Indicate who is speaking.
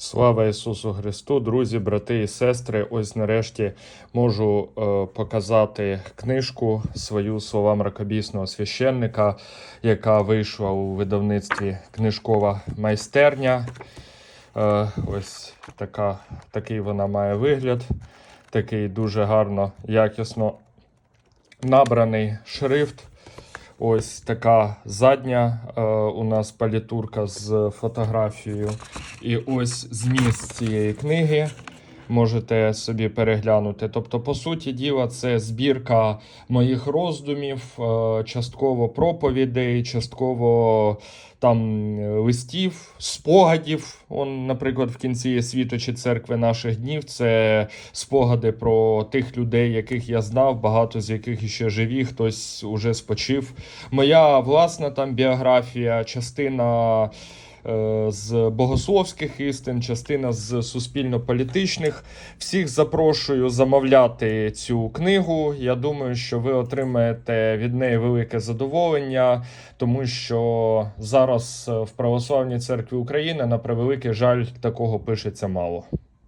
Speaker 1: Слава Ісусу Христу, друзі, брати і сестри. Ось нарешті можу е, показати книжку свою слова мракобісного священника, яка вийшла у видавництві Книжкова майстерня. Е, ось така, такий вона має вигляд. Такий дуже гарно, якісно набраний шрифт. Ось така задня е, у нас палітурка з фотографією. І ось зміст цієї книги можете собі переглянути. Тобто, по суті діла, це збірка моїх роздумів, е, частково проповідей, частково там листів, спогадів. Он, наприклад, в кінці є світочі церкви наших днів. Це спогади про тих людей, яких я знав, багато з яких іще живі, хтось уже спочив. Моя власна там біографія, частина. Е, З богословських істин, частина з суспільно-політичних. Всіх запрошую замовляти цю книгу. Я думаю, що ви отримаєте від неї велике задоволення, тому що зараз е, в Православній церкві України, на превеликий жаль, такого пишеться мало.